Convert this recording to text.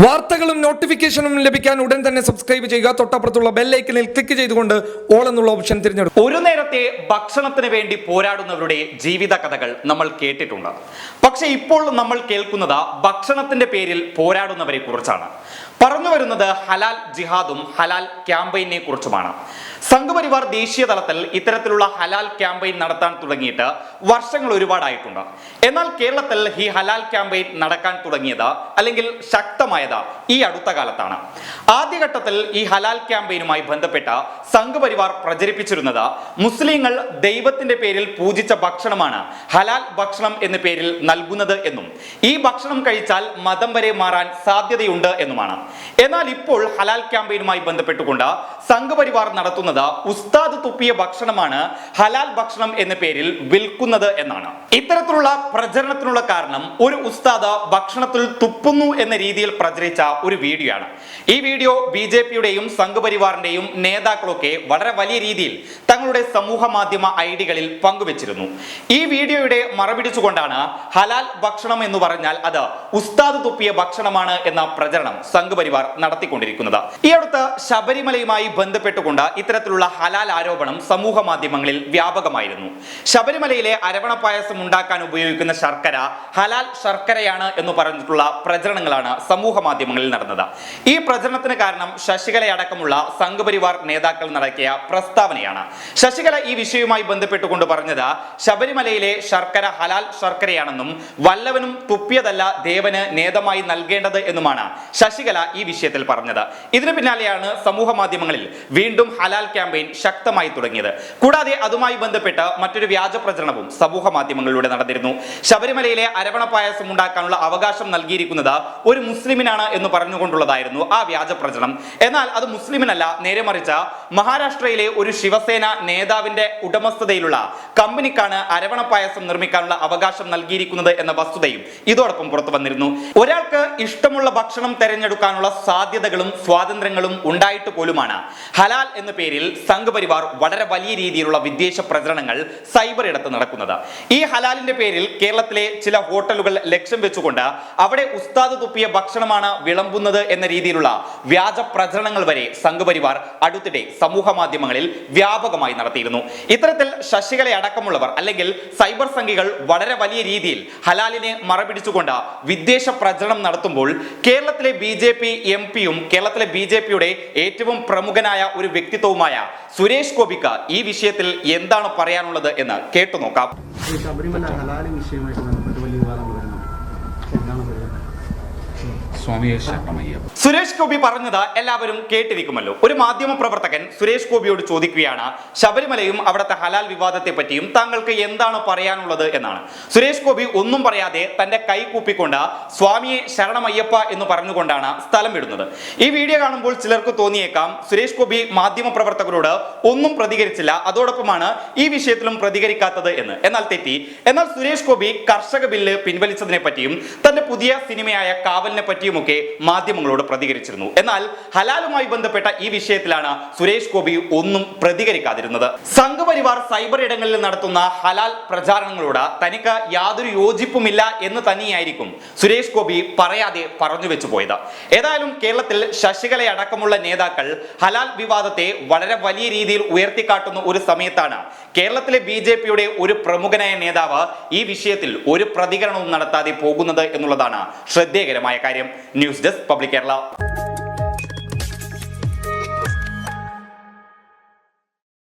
വാർത്തകളും നോട്ടിഫിക്കേഷനും ലഭിക്കാൻ ഉടൻ തന്നെ സബ്സ്ക്രൈബ് ചെയ്യുക. തൊട്ടപ്പുറത്തുള്ള ബെല്ലൈക്കനിൽ ക്ലിക്ക് ചെയ്തുകൊണ്ട് ഓൾ എന്നുള്ള ഓപ്ഷൻ തിരഞ്ഞെടുക്കും ഒരു നേരത്തെ ഭക്ഷണത്തിന് വേണ്ടി പോരാടുന്നവരുടെ ജീവിത കഥകൾ നമ്മൾ കേട്ടിട്ടുണ്ട്. പക്ഷെ ഇപ്പോൾ നമ്മൾ കേൾക്കുന്നത് ഭക്ഷണത്തിന്റെ പേരിൽ പോരാടുന്നവരെ കുറിച്ചാണ്. പറഞ്ഞു വരുന്നത് ഹലാൽ ജിഹാദും ഹലാൽ ക്യാമ്പയിനെ കുറിച്ചുമാണ്. സംഘപരിവാർ ദേശീയ തലത്തിൽ ഇത്തരത്തിലുള്ള ഹലാൽ ക്യാമ്പയിൻ നടത്താൻ തുടങ്ങിയിട്ട് വർഷങ്ങൾ ഒരുപാടായിട്ടുണ്ട്. എന്നാൽ കേരളത്തിൽ ഈ ഹലാൽ ക്യാമ്പയിൻ നടക്കാൻ തുടങ്ങിയത് അല്ലെങ്കിൽ ശക്തമായത് ഈ അടുത്ത കാലത്താണ്. ആദ്യഘട്ടത്തിൽ ഈ ഹലാൽ ക്യാമ്പയിനുമായി ബന്ധപ്പെട്ട സംഘപരിവാർ പ്രചരിപ്പിച്ചിരുന്നത് മുസ്ലിങ്ങൾ ദൈവത്തിന്റെ പേരിൽ പൂജിച്ച ഭക്ഷണമാണ് ഹലാൽ ഭക്ഷണം എന്ന പേരിൽ നൽകുന്നത് എന്നും ഈ ഭക്ഷണം കഴിച്ചാൽ മതം വരെ മാറാൻ സാധ്യതയുണ്ട് എന്നുമാണ്. എന്നാൽ ഇപ്പോൾ ഹലാൽ ക്യാമ്പയിനുമായി ബന്ധപ്പെട്ടുകൊണ്ട് സംഘപരിവാർ നടത്തുന്നത് ഉസ്താദ് തുപ്പിയ ഭക്ഷണമാണ് ഹലാൽ ഭക്ഷണം എന്ന പേരിൽ വിൽക്കുന്നത് എന്നാണ്. ഇത്തരത്തിലുള്ള പ്രചരണത്തിനുള്ള കാരണം ഒരു ഉസ്താദ് ഭക്ഷണത്തിൽ തുപ്പുന്നു എന്ന രീതിയിൽ പ്രചരിച്ച ഒരു വീഡിയോ ആണ് ഈ വീഡിയോ ബി ജെ പിയുടെയും സംഘപരിവാറിന്റെയും നേതാക്കളൊക്കെ വളരെ വലിയ രീതിയിൽ തങ്ങളുടെ സമൂഹ മാധ്യമ ഐഡികളിൽ പങ്കുവച്ചിരുന്നു. ഈ വീഡിയോയുടെ മറപിടിച്ചുകൊണ്ടാണ് ഹലാൽ ഭക്ഷണം എന്ന് പറഞ്ഞാൽ അത് ഉസ്താദ് തുപ്പിയ ഭക്ഷണമാണ് എന്ന പ്രചരണം സംഘപരിവാർ നടത്തിക്കൊണ്ടിരിക്കുന്നത്. ഈ അടുത്ത് ശബരിമലയുമായി ബന്ധപ്പെട്ടുകൊണ്ട് ഇത്തരത്തിലുള്ള ഹലാൽ ആരോപണം സമൂഹ മാധ്യമങ്ങളിൽ വ്യാപകമായിരുന്നു. ശബരിമലയിലെ അരവണ പായസം ഉണ്ടാക്കാൻ ഉപയോഗിക്കുന്ന ശർക്കര ഹലാൽ ശർക്കരയാണ് എന്ന് പറഞ്ഞിട്ടുള്ള പ്രചരണങ്ങളാണ് സമൂഹ മാധ്യമങ്ങളിൽ നടന്നത്. ഈ പ്രചരണത്തിന് കാരണം ശശികല അടക്കമുള്ള സംഘപരിവാർ നേതാക്കൾ നടത്തിയ പ്രസ്താവനയാണ്. ശശികല ഈ വിഷയവുമായി ബന്ധപ്പെട്ടുകൊണ്ട് പറഞ്ഞത് ശബരിമലയിലെ ശർക്കര ഹലാൽ ശർക്കരയാണെന്നും വല്ലവനും തുപ്പിയതല്ല ദേവന് നേതമായി നൽകേണ്ടത് എന്നുമാണ് ശശികല ഈ വിഷയത്തിൽ പറഞ്ഞത്. ഇതിനു പിന്നാലെയാണ് സമൂഹ മാധ്യമങ്ങളിൽ വീണ്ടും ഹലാൽ ക്യാമ്പയിൻ ശക്തമായി തുടങ്ങിയത്. കൂടാതെ അതുമായി ബന്ധപ്പെട്ട് മറ്റൊരു വ്യാജ പ്രചരണവും സമൂഹ മാധ്യമങ്ങളിലൂടെ നടന്നിരുന്നു. ശബരിമലയിലെ അരവണ പായസം ഉണ്ടാക്കാനുള്ള അവകാശം നൽകിയിരിക്കുന്നത് ഒരു മുസ്ലിമിനാണ്. എന്ന് പറഞ്ഞുകൊണ്ടുള്ളതായിരുന്നു ആ വ്യാജ പ്രചരണം എന്നാൽ അത് മുസ്ലിമിനല്ല. നേരെ മറിച്ച് മഹാരാഷ്ട്രയിലെ ഒരു ശിവസേന നേതാവിന്റെ ഉടമസ്ഥതയിലുള്ള കമ്പനിക്കാണ് അരവണ പായസം നിർമ്മിക്കാനുള്ള അവകാശം നൽകിയിരിക്കുന്നത് എന്ന വസ്തുതയും ഇതോടൊപ്പം പുറത്തു വന്നിരുന്നു. ഒരാൾക്ക് ഇഷ്ടമുള്ള ഭക്ഷണം തെരഞ്ഞെടുക്കാനുള്ള സാധ്യതകളും സ്വാതന്ത്ര്യങ്ങളും ഉണ്ടായിട്ട് പോലുമാണ്. ഹലാൽ എന്ന പേരിൽ സംഘപരിവാർ വളരെ വലിയ രീതിയിലുള്ള വിദേശ പ്രചരണങ്ങൾ സൈബർ ഇടത്ത് നടക്കുന്നത്. ഈ ഹലാലിന്റെ പേരിൽ കേരളത്തിലെ ചില ഹോട്ടലുകൾ ലക്ഷ്യം വെച്ചുകൊണ്ട് അവിടെ ഉസ്താദ് തുപ്പിയ ഭക്ഷണമാണ് വിളമ്പുന്നത് എന്ന രീതിയിലുള്ള വ്യാജ പ്രചരണങ്ങൾ വരെ സംഘപരിവാർ അടുത്തിടെ സമൂഹ മാധ്യമങ്ങളിൽ വ്യാപകമായി നടത്തിയിരുന്നു. ഇത്തരത്തിൽ ശശികളെ അടക്കമുള്ളവർ അല്ലെങ്കിൽ സൈബർ സംഘികൾ വളരെ വലിയ രീതിയിൽ ഹലാലിനെ മറപിടിച്ചുകൊണ്ട് വിദ്വേഷ പ്രചരണം നടത്തുമ്പോൾ കേരളത്തിലെ ബി ജെ പി എം പിയും കേരളത്തിലെ ബി ജെ പിയുടെ ഏറ്റവും പ്രമുഖനായ ഒരു വ്യക്തിത്വവുമായ സുരേഷ് ഗോപിക്ക് ഈ വിഷയത്തിൽ എന്താണ് പറയാനുള്ളത് എന്ന് കേട്ടു നോക്കാം. ശബരിമല ഹലാലി വിഷയമായിട്ട് ബന്ധപ്പെട്ട് വലിയ വിവാദങ്ങൾ എന്താണ് സുരേഷ് ഗോപി പറഞ്ഞത് എല്ലാവരും കേട്ടിരിക്കുമല്ലോ. ഒരു മാധ്യമ പ്രവർത്തകൻ സുരേഷ് ഗോപിയോട് ചോദിക്കുകയാണ് ശബരിമലയും അവിടുത്തെ ഹലാൽ വിവാദത്തെ പറ്റിയും താങ്കൾക്ക് എന്താണ് പറയാനുള്ളത് എന്നാണ്. സുരേഷ് ഗോപി ഒന്നും പറയാതെ തന്റെ കൈ കൂപ്പിക്കൊണ്ട് സ്വാമിയെ ശരണമയ്യപ്പ എന്ന് പറഞ്ഞുകൊണ്ടാണ് സ്ഥലം വിടുന്നത്. ഈ വീഡിയോ കാണുമ്പോൾ ചിലർക്ക് തോന്നിയേക്കാം സുരേഷ് ഗോപി മാധ്യമ പ്രവർത്തകരോട് ഒന്നും പ്രതികരിച്ചില്ല അതോടൊപ്പമാണ് ഈ വിഷയത്തിലും പ്രതികരിക്കാത്തത് എന്ന്. എന്നാൽ തെറ്റി എന്നാൽ സുരേഷ് ഗോപി കർഷക ബില്ല് പിൻവലിച്ചതിനെ പറ്റിയും തന്റെ പുതിയ സിനിമയായ കാവലിനെ പറ്റിയുമൊക്കെ മാധ്യമങ്ങളോട് പ്രതികരിച്ചിരുന്നു. എന്നാൽ ഹലാലുമായി ബന്ധപ്പെട്ട ഈ വിഷയത്തിലാണ് സുരേഷ് ഗോപി ഒന്നും പ്രതികരിക്കാതിരുന്നത്. സംഘപരിവാർ സൈബർ ഇടങ്ങളിൽ നടത്തുന്ന ഹലാൽ പ്രചാരണങ്ങളോട് തനിക്ക് യാതൊരു യോജിപ്പുമില്ല എന്ന് തന്നെയായിരിക്കും സുരേഷ് ഗോപി പറയാതെ പറഞ്ഞു വെച്ചു പോയത്. ഏതായാലും കേരളത്തിൽ ശശികല അടക്കമുള്ള നേതാക്കൾ ഹലാൽ വിവാദത്തെ വളരെ വലിയ രീതിയിൽ ഉയർത്തിക്കാട്ടുന്ന ഒരു സമയത്താണ് കേരളത്തിലെ ബി ജെ പിയുടെ ഒരു പ്രമുഖനായ നേതാവ് ഈ വിഷയത്തിൽ ഒരു പ്രതികരണവും നടത്താതെ പോകുന്നത് എന്നുള്ളതാണ് ശ്രദ്ധേയകരമായ കാര്യം. News desk public Kerala.